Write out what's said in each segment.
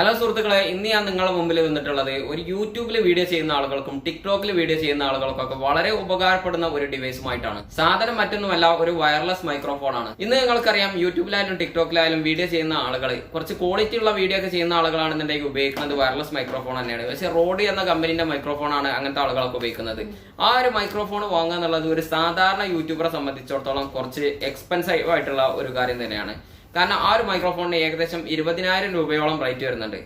Hello സുഹൃത്തുക്കളെ ഇന്ന് ഞാൻ നിങ്ങളുടെ മുമ്പിൽ വന്നിട്ടുള്ളത് ഒരു യൂട്യൂബിൽ വീഡിയോ ചെയ്യുന്ന ആളുകൾക്കും ടിക്ടോക്കിൽ വീഡിയോ ചെയ്യുന്ന ആളുകൾക്കൊക്കെ വളരെ ഉപകാരപ്പെടുന്ന ഒരു ഡിവൈസുമായിട്ടാണ് സാധനം മറ്റൊന്നുമല്ല ഒരു വയർലെസ് മൈക്രോഫോൺ ആണ് ഇന്ന് നിങ്ങൾക്കറിയാം യൂട്യൂബിലായാലും ടിക്ടോക്കിലായാലും വീഡിയോ ചെയ്യുന്ന ആളുകൾ കുറച്ച് ക്വാളിറ്റി ഉള്ള വീഡിയോ ഒക്കെ ചെയ്യുന്ന ആളുകളാണെന്നുണ്ടെങ്കിൽ ഉപയോഗിക്കുന്നത് വയർലെസ് മൈക്രോഫോൺ തന്നെയാണ്. പക്ഷെ റോഡ് എന്ന കമ്പനിന്റെ മൈക്രോഫോൺ ആണ് അങ്ങനത്തെ ആളുകളൊക്കെ ഉപയോഗിക്കുന്നത്. ആ ഒരു മൈക്രോഫോൺ വാങ്ങുക എന്നുള്ളത് ഒരു സാധാരണ യൂട്യൂബറെ സംബന്ധിച്ചിടത്തോളം കുറച്ച് എക്സ്പെൻസീവ് ആയിട്ടുള്ള ഒരു കാര്യം തന്നെയാണ്. കാരണം ആ ഒരു മൈക്രോഫോണിന് ഏകദേശം ഇരുപതിനായിരം രൂപയോളം റേറ്റ് വരുന്നുണ്ട്.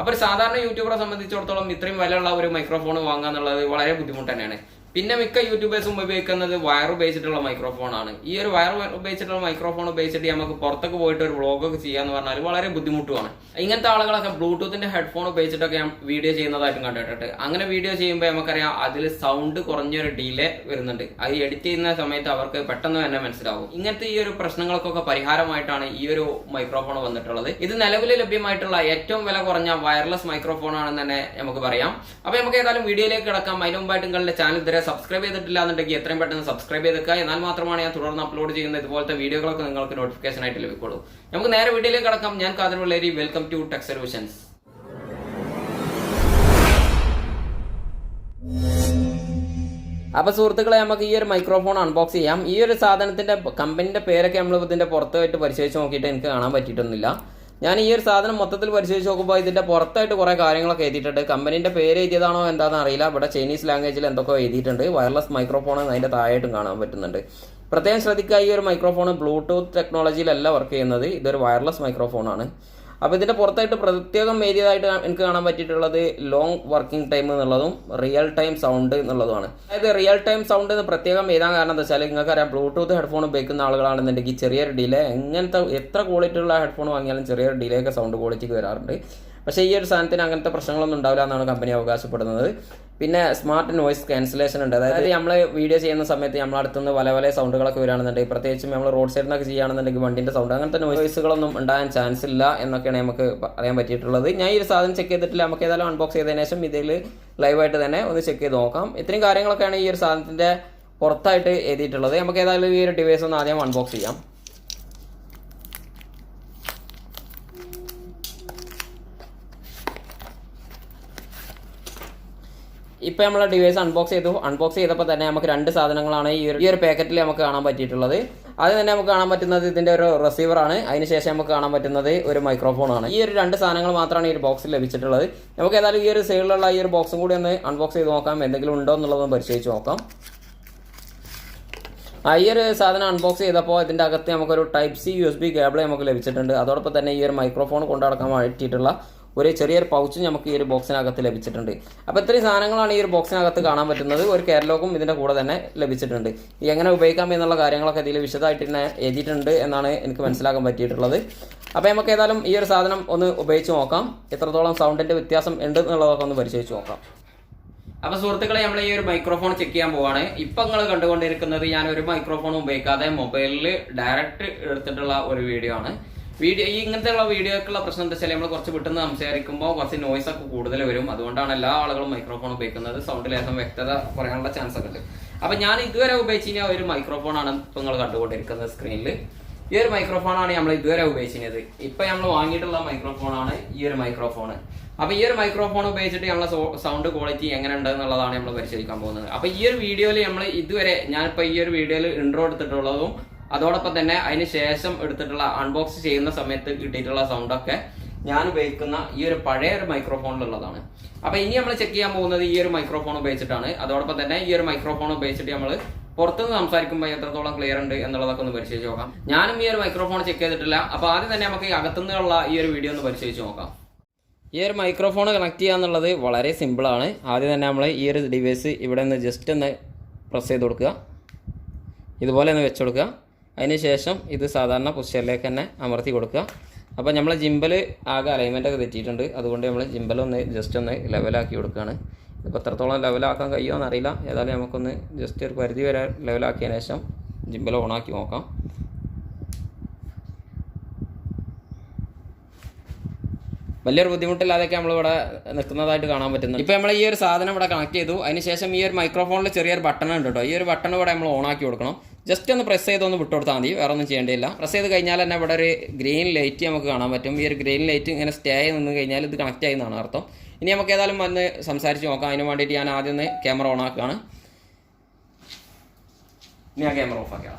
അപ്പോൾ സാധാരണ യൂട്യൂബറെ സംബന്ധിച്ചിടത്തോളം ഇത്രയും വിലയുള്ള ഒരു മൈക്രോഫോൺ വാങ്ങുക എന്നുള്ളത് വളരെ ബുദ്ധിമുട്ട് തന്നെയാണ്. പിന്നെ മിക്ക യൂട്യൂബേഴ്സും ഉപയോഗിക്കുന്നത് വയർ ഉപയോഗിച്ചിട്ടുള്ള മൈക്രോഫോൺ ആണ്. ഈ ഒരു വയർ ഉപയോഗിച്ചിട്ടുള്ള മൈക്രോഫോൺ ഉപയോഗിച്ചിട്ട് നമുക്ക് പുറത്തൊക്കെ പോയിട്ട് ഒരു വ്ളോഗൊക്കെ ചെയ്യാന്ന് പറഞ്ഞാൽ വളരെ ബുദ്ധിമുട്ടുമാണ് ഇങ്ങനത്തെ ആളുകളൊക്കെ ബ്ലൂടൂത്തിന്റെ ഹെഡ്ഫോൺ ഉപയോഗിച്ചിട്ടൊക്കെ വീഡിയോ ചെയ്യുന്നതായിട്ടും കണ്ടിട്ടുണ്ട്. അങ്ങനെ വീഡിയോ ചെയ്യുമ്പോൾ നമുക്കറിയാം അതിൽ സൗണ്ട് കുറഞ്ഞൊരു ഡിലേ വരുന്നുണ്ട്. അത് എഡിറ്റ് ചെയ്യുന്ന സമയത്ത് അവർക്ക് പെട്ടെന്ന് തന്നെ മനസ്സിലാവും. ഇങ്ങനത്തെ ഈ ഒരു പ്രശ്നങ്ങൾക്കൊക്കെ പരിഹാരമായിട്ടാണ് ഈ ഒരു മൈക്രോഫോൺ വന്നിട്ടുള്ളത്. ഇത് നിലവിൽ ലഭ്യമായിട്ടുള്ള ഏറ്റവും വില കുറഞ്ഞ വയർലെസ് മൈക്രോഫോൺ ആണെന്ന് തന്നെ നമുക്ക് പറയാം. അപ്പൊ നമുക്ക് ഏതായാലും വീഡിയോയിലേക്ക് കിടക്കാം. അതിന് മുമ്പായിട്ട് നിങ്ങളുടെ ചാനൽ ഇതുവരെ സബ്സ്ക്രൈബ് ചെയ്തിട്ടില്ല എന്നുണ്ടെങ്കിൽ എത്രയും പെട്ടെന്ന് സബ്സ്ക്രൈബ് ചെയ്തേക്കുക. എന്നാൽ മാത്രമാണ് ഞാൻ തുടർന്ന് അപ്ലോഡ് ചെയ്യുന്ന ഇതുപോലത്തെ വീഡിയോകളൊക്കെ നിങ്ങൾക്ക് നോട്ടിഫിക്കേഷൻ ആയിട്ട് ലഭിക്കുള്ളൂ. നമുക്ക് നേരെ വീഡിയോയിലേക്ക് കടക്കാം. ഞാൻ Kathar Velleri. Welcome to tech solutions അപ്പൊ സുഹൃത്തുക്കളെ നമുക്ക് ഈ ഒരു മൈക്രോഫോൺ അൺബോക്സ് ചെയ്യാം. ഈ ഒരു സാധനത്തിന്റെ കമ്പനിയുടെ പേരൊക്കെ നമ്മൾ ഇതിന്റെ പുറത്തായിട്ട് പരിശോധിച്ച് നോക്കിയിട്ട് എനിക്ക് കാണാൻ പറ്റിയിട്ടൊന്നുമില്ല. ഞാൻ ഈ ഒരു സാധനം മൊത്തത്തിൽ പരിശോധിച്ച് നോക്കുമ്പോൾ ഇതിന്റെ പുറത്തായിട്ട് കുറേ കാര്യങ്ങളൊക്കെ എഴുതിയിട്ടുണ്ട്. കമ്പനിന്റെ പേര് എഴുതിയതാണോ എന്താണെന്ന് അറിയില്ല. ഇവിടെ ചൈനീസ് ലാംഗ്വേജിൽ എന്തൊക്കെ എഴുതിയിട്ടുണ്ട്. വയർലെസ് മൈക്രോഫോൺ അതിന്റെ താഴെയായിട്ടും കാണാൻ പറ്റുന്നുണ്ട്. പ്രത്യേകം ശ്രദ്ധിക്കുക ഈ ഒരു മൈക്രോഫോൺ ബ്ലൂടൂത്ത് ടെക്നോളജിയിലല്ല വർക്ക് ചെയ്യുന്നത്. ഇതൊരു വയർലെസ് മൈക്രോഫോൺ ആണ്. അപ്പോൾ ഇതിന്റെ പുറത്തായിട്ട് പ്രത്യേകം വേരിയതായിട്ട് എനിക്ക് കാണാൻ പറ്റിയിട്ടുള്ളത് ലോങ് വർക്കിംഗ് ടൈം എന്നുള്ളതും റിയൽ ടൈം സൗണ്ട് എന്നുള്ളതുമാണ്. അതായത് റിയൽ ടൈം സൗണ്ട് എന്ന് പ്രത്യേകം എഴുതാൻ കാരണം എന്താ വെച്ചാൽ നിങ്ങൾക്കറിയാം ബ്ലൂടൂത്ത് ഹെഡ്ഫോൺ ഉപയോഗിക്കുന്ന ആളുകളാണെന്നുണ്ടെങ്കിൽ ചെറിയൊരു ഡിലേ എങ്ങനത്തെ എത്ര ക്വാളിറ്റിയുള്ള ഹെഡ്ഫോൺ വാങ്ങിയാലും ചെറിയൊരു ഡിലേ ഒക്കെ സൗണ്ട് ക്വാളിറ്റിക്ക് വരാറുണ്ട്. പക്ഷേ ഈ ഒരു സാധനത്തിന് അങ്ങനത്തെ പ്രശ്നങ്ങളൊന്നും ഉണ്ടാവില്ല എന്നാണ് കമ്പനി അവകാശപ്പെടുന്നത്. പിന്നെ സ്മാർട്ട് നോയ്സ് ക്യാൻസലേഷൻ ഉണ്ട്. അതായത് നമ്മൾ വീഡിയോ ചെയ്യുന്ന സമയത്ത് നമ്മൾ അടുത്തുനിന്ന് പല പല സൗണ്ടുകളൊക്കെ വരികയാണെന്നുണ്ടെങ്കിൽ പ്രത്യേകിച്ചും നമ്മൾ റോഡ് സൈഡിൽ നിന്നൊക്കെ ചെയ്യുകയാണെന്നുണ്ടെങ്കിൽ വണ്ടിന്റെ സൗണ്ട് അങ്ങനത്തെ നോയ്സുകളൊന്നും ഉണ്ടാകാൻ ചാൻസ് ഇല്ല എന്നൊക്കെയാണ് നമുക്ക് അറിയാൻ പറ്റിയിട്ടുള്ളത്. ഞാൻ ഈ ഒരു സാധനം ചെക്ക് ചെയ്തിട്ടില്ല. നമുക്ക് ഏതായാലും അൺബോക്സ് ചെയ്തതിനു ശേഷം ഇതിൽ ലൈവായിട്ട് തന്നെ ഒന്ന് ചെക്ക് ചെയ്ത് നോക്കാം. ഇത്രയും കാര്യങ്ങളൊക്കെയാണ് ഈ ഒരു സാധനത്തിന്റെ പുറത്തായിട്ട് എഴുതിയിട്ടുള്ളത്. നമുക്ക് ഏതായാലും ഈ ഒരു ഡിവൈസ് ഒന്ന് ആദ്യം അൺബോക്സ് ചെയ്യാം. ഇപ്പൊ നമ്മളെ ഡിവൈസ് അൺബോക്സ് ചെയ്തു. അൺബോക്സ് ചെയ്തപ്പോൾ തന്നെ നമുക്ക് രണ്ട് സാധനങ്ങളാണ് ഈ ഒരു ഈ ഒരു പാക്കറ്റിൽ നമുക്ക് കാണാൻ പറ്റിയിട്ടുള്ളത്. അത് തന്നെ നമുക്ക് കാണാൻ പറ്റുന്നത് ഇതിന്റെ ഒരു റിസീവർ ആണ്. അതിനുശേഷം നമുക്ക് കാണാൻ പറ്റുന്നത് ഒരു മൈക്രോഫോൺ ആണ്. ഈ ഒരു രണ്ട് സാധനങ്ങൾ മാത്രമാണ് ഈ ഒരു ബോക്സിൽ ലഭിച്ചിട്ടുള്ളത്. നമുക്ക് ഏതായാലും ഈ ഒരു സൈഡിലുള്ള ഈ ഒരു ബോക്സും കൂടി ഒന്ന് അൺബോക്സ് ചെയ്ത് നോക്കാം. എന്തെങ്കിലും ഉണ്ടോ എന്നുള്ളതൊന്ന് പരിശോധിച്ച് നോക്കാം. ഈ ഒരു സാധനം അൺബോക്സ് ചെയ്തപ്പോൾ ഇതിന്റെ അകത്ത് നമുക്കൊരു type C U S B cable നമുക്ക് ലഭിച്ചിട്ടുണ്ട്. അതോടൊപ്പം തന്നെ ഈ ഒരു മൈക്രോഫോൺ കൊണ്ടു നടക്കാൻ പറ്റിയിട്ടുള്ള ഒരു ചെറിയൊരു പൗച്ചും നമുക്ക് ഈ ഒരു ബോക്സിനകത്ത് ലഭിച്ചിട്ടുണ്ട്. അപ്പോൾ ഇത്രയും സാധനങ്ങളാണ് ഈ ഒരു ബോക്സിനകത്ത് കാണാൻ പറ്റുന്നത്. ഒരു കേരളോക്കും ഇതിന്റെ കൂടെ തന്നെ ലഭിച്ചിട്ടുണ്ട്. എങ്ങനെ ഉപയോഗിക്കാം എന്നുള്ള കാര്യങ്ങളൊക്കെ ഇതിൽ വിശദമായിട്ട് തന്നെ എഴുതിയിട്ടുണ്ട് എന്നാണ് എനിക്ക് മനസ്സിലാക്കാൻ പറ്റിയിട്ടുള്ളത്. അപ്പോൾ നമുക്ക് ഏതായാലും ഈ ഒരു സാധനം ഒന്ന് ഉപയോഗിച്ച് നോക്കാം. എത്രത്തോളം സൗണ്ടിന്റെ വ്യത്യാസം ഉണ്ട് എന്നുള്ളതൊക്കെ ഒന്ന് പരിശോധിച്ച് നോക്കാം. അപ്പൊ സുഹൃത്തുക്കളെ നമ്മൾ ഈ ഒരു മൈക്രോഫോൺ ചെക്ക് ചെയ്യാൻ പോവാണ്. ഇപ്പൊ നിങ്ങൾ കണ്ടുകൊണ്ടിരിക്കുന്നത് ഞാൻ ഒരു മൈക്രോഫോൺ ഉപയോഗിക്കാതെ മൊബൈലിൽ ഡയറക്റ്റ് എടുത്തിട്ടുള്ള ഒരു വീഡിയോ ആണ്. വീഡിയോ ഈ ഇങ്ങനത്തെയുള്ള വീഡിയോക്കുള്ള പ്രശ്നം എന്താ വെച്ചാൽ നമ്മൾ കുറച്ച് വിട്ടുന്ന സംസാരിക്കുമ്പോൾ കുറച്ച് നോയ്സ് ഒക്കെ കൂടുതൽ വരും. അതുകൊണ്ടാണ് എല്ലാ ആളുകളും മൈക്രോഫോൺ ഉപയോഗിക്കുന്നത്. സൗണ്ട് ലേശം വ്യക്തത കുറയാനുള്ള ചാൻസ് ഒക്കെ ഉണ്ട്. അപ്പൊ ഞാൻ ഇതുവരെ ഉപയോഗിച്ചിരുന്ന ഒരു മൈക്രോഫോൺ ആണ് ഇപ്പൊ നിങ്ങൾ കണ്ടുകൊണ്ടിരിക്കുന്നത് സ്ക്രീനിൽ ഈ ഒരു മൈക്രോഫോൺ ആണ് നമ്മൾ ഇതുവരെ ഉപയോഗിച്ചിരുന്നത് ഇപ്പൊ നമ്മൾ വാങ്ങിയിട്ടുള്ള മൈക്രോഫോൺ ആണ് ഈ ഒരു മൈക്രോഫോൺ അപ്പൊ ഈ ഒരു മൈക്രോഫോൺ ഉപയോഗിച്ചിട്ട് നമ്മളെ സൗണ്ട് ക്വാളിറ്റി എങ്ങനെ ഉണ്ട് എന്നുള്ളതാണ് നമ്മൾ പരിശോധിക്കാൻ പോകുന്നത്. അപ്പൊ ഈ ഒരു വീഡിയോയിൽ നമ്മൾ ഇതുവരെ ഞാനിപ്പോ ഈ ഒരു വീഡിയോയിൽ ഇൻട്രോ എടുത്തിട്ടുള്ളതും അതോടൊപ്പം തന്നെ അതിന് ശേഷം എടുത്തിട്ടുള്ള അൺബോക്സ് ചെയ്യുന്ന സമയത്ത് കിട്ടിയിട്ടുള്ള സൗണ്ടൊക്കെ ഞാൻ ഉപയോഗിക്കുന്ന ഈ ഒരു പഴയ ഒരു മൈക്രോഫോണിലുള്ളതാണ് അപ്പൊ ഇനി നമ്മൾ ചെക്ക് ചെയ്യാൻ പോകുന്നത് ഈ ഒരു മൈക്രോഫോൺ ഉപയോഗിച്ചിട്ടാണ്. അതോടൊപ്പം തന്നെ ഈ ഒരു മൈക്രോഫോൺ ഉപയോഗിച്ചിട്ട് നമ്മൾ പുറത്തുനിന്ന് സംസാരിക്കുമ്പോൾ എത്രത്തോളം ക്ലിയർ ഉണ്ട് എന്നുള്ളതൊക്കെ ഒന്ന് പരിശോധിച്ച് നോക്കാം. ഞാനും ഈ ഒരു മൈക്രോഫോൺ ചെക്ക് ചെയ്തിട്ടില്ല. അപ്പൊ ആദ്യം തന്നെ നമുക്ക് അകത്തുനിന്നുള്ള ഈ ഒരു വീഡിയോ ഒന്ന് പരിശോധിച്ച് നോക്കാം. ഈ ഒരു മൈക്രോഫോൺ കണക്ട് ചെയ്യുക എന്നുള്ളത് വളരെ സിമ്പിളാണ് ആദ്യം തന്നെ നമ്മൾ ഈ ഒരു ഡിവൈസ് ഇവിടെ നിന്ന് ജസ്റ്റ് ഒന്ന് പ്രസ് ചെയ്ത് കൊടുക്കുക. ഇതുപോലെ ഒന്ന് വെച്ച് കൊടുക്കുക. അതിന് ശേഷം ഇത് സാധാരണ പൊസിഷനിലേക്ക് തന്നെ അമർത്തി കൊടുക്കുക. അപ്പോൾ നമ്മൾ ജിമ്പൽ ആകെ അലൈൻമെന്റ് ഒക്കെ തെറ്റിയിട്ടുണ്ട്. അതുകൊണ്ട് നമ്മൾ ജിമ്പൽ ഒന്ന് ജസ്റ്റ് ഒന്ന് ലെവലാക്കി കൊടുക്കുകയാണ്. ഇപ്പോൾ എത്രത്തോളം ലെവലാക്കാൻ കഴിയുമോ എന്നറിയില്ല. ഏതായാലും നമുക്കൊന്ന് ജസ്റ്റ് ഒരു പരിധി വരെ ലെവലാക്കിയതിന് ശേഷം ജിമ്പൽ ഓണാക്കി നോക്കാം. വലിയൊരു ബുദ്ധിമുട്ടില്ലാതെയൊക്കെ നമ്മളിവിടെ നിൽക്കുന്നതായിട്ട് കാണാൻ പറ്റുന്നു ഇപ്പോൾ നമ്മൾ ഈ ഒരു സാധനം ഇവിടെ കണക്ട് ചെയ്തു. അതിനുശേഷം ഈ ഒരു മൈക്രോഫോണിൽ ചെറിയൊരു ബട്ടൺ ഉണ്ട് കേട്ടോ ഈ ഒരു ബട്ടൺ ഇവിടെ നമ്മൾ ഓണാക്കി കൊടുക്കണം. ജസ്റ്റ് ഒന്ന് പ്രസ് ചെയ്തൊന്ന് വിട്ടുകൊടുത്താൽ മതി. വേറെ ഒന്നും ചെയ്യേണ്ടിയില്ല. പ്രസ് ചെയ്ത് കഴിഞ്ഞാൽ തന്നെ ഇവിടെ ഒരു ഗ്രീൻ ലൈറ്റ് നമുക്ക് കാണാൻ പറ്റും. ഈ ഒരു ഗ്രീൻ ലൈറ്റ് ഇങ്ങനെ സ്റ്റേ ആയി നിന്ന് കഴിഞ്ഞാൽ ഇത് കണക്റ്റ് ആയി എന്നാണ് അർത്ഥം. ഇനി നമുക്ക് ഏതായാലും വന്ന് സംസാരിച്ച് നോക്കാം. അതിന് വേണ്ടിയിട്ട് ഞാൻ ആദ്യം ഒന്ന് ക്യാമറ ഓൺ ആക്കുകയാണ്. ഇനി ആ ക്യാമറ ഓഫ് ആക്കിയാണ്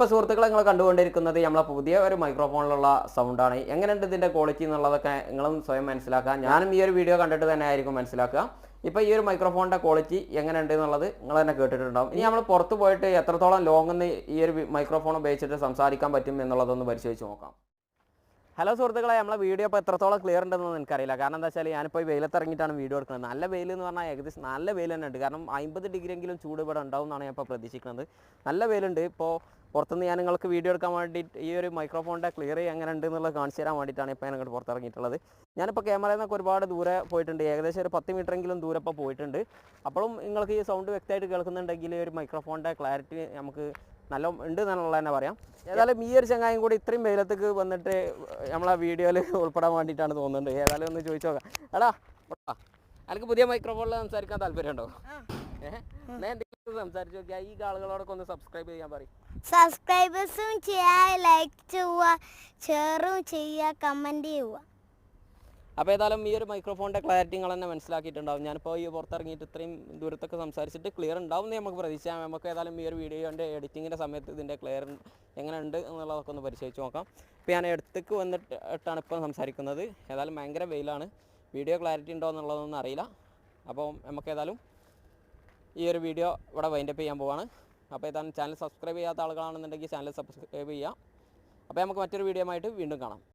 ഇപ്പോൾ സുഹൃത്തുക്കളെ നിങ്ങൾ കണ്ടുകൊണ്ടിരിക്കുന്നത് നമ്മളെ പുതിയ ഒരു മൈക്രോഫോണിലുള്ള സൗണ്ടാണ് എങ്ങനെയുണ്ട് ഇതിന്റെ ക്വാളിറ്റി എന്നുള്ളതൊക്കെ നിങ്ങളും സ്വയം മനസ്സിലാക്കുക. ഞാനും ഈ ഒരു വീഡിയോ കണ്ടിട്ട് തന്നെ ആയിരിക്കും മനസ്സിലാക്കുക. ഇപ്പോൾ ഈ ഒരു മൈക്രോഫോണിന്റെ ക്വാളിറ്റി എങ്ങനെയുണ്ട് എന്നുള്ളത് നിങ്ങൾ തന്നെ കേട്ടിട്ടുണ്ടാവും. ഇനി നമ്മൾ പുറത്ത് പോയിട്ട് എത്രത്തോളം ലോങ്ങെന്ന് ഈ ഒരു മൈക്രോഫോൺ ഉപയോഗിച്ചിട്ട് സംസാരിക്കാൻ പറ്റും എന്നുള്ളതൊന്ന് പരിശോധിച്ച് നോക്കാം. ഹലോ സുഹൃത്തുക്കളെ നമ്മളെ വീഡിയോ ഇപ്പോൾ എത്രത്തോളം ക്ലിയർ ഉണ്ടെന്ന് എനിക്കറിയില്ല. കാരണം എന്താ വെച്ചാൽ ഞാനിപ്പോൾ വെയിലത്തിറങ്ങിയിട്ടാണ് വീഡിയോ എടുക്കുന്നത്. നല്ല വെയിൽ എന്ന് പറഞ്ഞാൽ ഏകദേശം നല്ല വെയിൽ തന്നെ ഉണ്ട് കാരണം അമ്പത് ഡിഗ്രി എങ്കിലും ചൂട് ഇവിടെ ഉണ്ടാവും എന്നാണ് ഞാൻ ഇപ്പോൾ പ്രതീക്ഷിക്കുന്നത്. നല്ല വെയിലുണ്ട്. ഇപ്പോൾ പുറത്തുനിന്ന് ഞാൻ നിങ്ങൾക്ക് വീഡിയോ എടുക്കാൻ വേണ്ടിയിട്ട് ഈ ഒരു മൈക്രോഫോണിന്റെ ക്ലിയർ എങ്ങനെ ഉണ്ട് എന്നുള്ളത് കാണിച്ചു തരാൻ വേണ്ടിയിട്ടാണ് ഇപ്പോൾ ഇങ്ങോട്ട് പുറത്തിറങ്ങിയിട്ടുള്ളത്. ഞാനിപ്പോൾ ക്യാമറയിൽ നിന്നൊക്കെ ഒരുപാട് ദൂരെ പോയിട്ടുണ്ട്. ഏകദേശം ഒരു പത്ത് മീറ്റർ എങ്കിലും ദൂരെ ഇപ്പോൾ പോയിട്ടുണ്ട്. അപ്പോഴും നിങ്ങൾക്ക് ഈ സൗണ്ട് വ്യക്തമായിട്ട് കേൾക്കുന്നുണ്ടെങ്കിൽ ഒരു മൈക്രോഫോണിന്റെ ക്ലാരിറ്റി നമുക്ക് നല്ല ഉണ്ട് എന്നുള്ളത് തന്നെ പറയാം ഏതായാലും ഈ ഒരു ചങ്ങായും കൂടി ഇത്രയും വെയിലത്തേക്ക് വന്നിട്ട് നമ്മളെ വീഡിയോയിൽ ഉൾപ്പെടാൻ വേണ്ടിയിട്ടാണ് തോന്നുന്നുണ്ട്. ഏതായാലും ഒന്ന് ചോദിച്ചു നോക്കാം. എടാ എനിക്ക് പുതിയ മൈക്രോഫോണിൽ സംസാരിക്കാൻ താല്പര്യമുണ്ടോ? ഏഹ് ഞാൻ എന്തെങ്കിലും സംസാരിച്ചു നോക്കിയാൽ ഈ ആളുകളോടൊക്കെ ഒന്ന് സബ്സ്ക്രൈബ് ചെയ്യാൻ പറയും. സബ്സ്ക്രൈബേഴ്സും ചെയ്യുക ലൈക്ക് ചെയ്യുക ഷെയറും ചെയ്യുക കമന്റ് ചെയ്യുക അപ്പോൾ ഏതായാലും ഈ ഒരു മൈക്രോഫോണിന്റെ ക്ലാരിറ്റി നിങ്ങൾ തന്നെ മനസ്സിലാക്കിയിട്ടുണ്ടാവും. ഞാനിപ്പോൾ ഈ പുറത്തിറങ്ങിയിട്ട് ഇത്രയും ദൂരത്തൊക്കെ സംസാരിച്ചിട്ട് ക്ലിയർ ഉണ്ടാവും എന്ന് നമുക്ക് പ്രതീക്ഷിക്കാം നമുക്ക് ഏതായാലും ഈ ഒരു വീഡിയോന്റെ എഡിറ്റിങ്ങിന്റെ സമയത്ത് ഇതിന്റെ ക്ലിയർ എങ്ങനെ ഉണ്ട് എന്നുള്ളതൊക്കെ ഒന്ന് പരിശോധിച്ച് നോക്കാം. ഇപ്പോൾ ഞാൻ എടുത്തേക്ക് വന്നിട്ടാണ് ഇപ്പോൾ സംസാരിക്കുന്നത്. ഏതായാലും ഭയങ്കര വെയിലാണ്. വീഡിയോ ക്ലാരിറ്റി ഉണ്ടോ എന്നുള്ളതൊന്നും അറിയില്ല. അപ്പോൾ നമുക്ക് ഏതായാലും ഈ ഒരു വീഡിയോ ഇവിടെ വൈൻഡപ്പ് ചെയ്യാൻ പോവാണ്. അപ്പോൾ ഏതായാലും ചാനൽ സബ്സ്ക്രൈബ് ചെയ്യാത്ത ആളുകളാണെന്നുണ്ടെങ്കിൽ ചാനൽ സബ്സ്ക്രൈബ് ചെയ്യുക അപ്പോൾ നമുക്ക് മറ്റൊരു വീഡിയോ ആയിട്ട് വീണ്ടും കാണാം.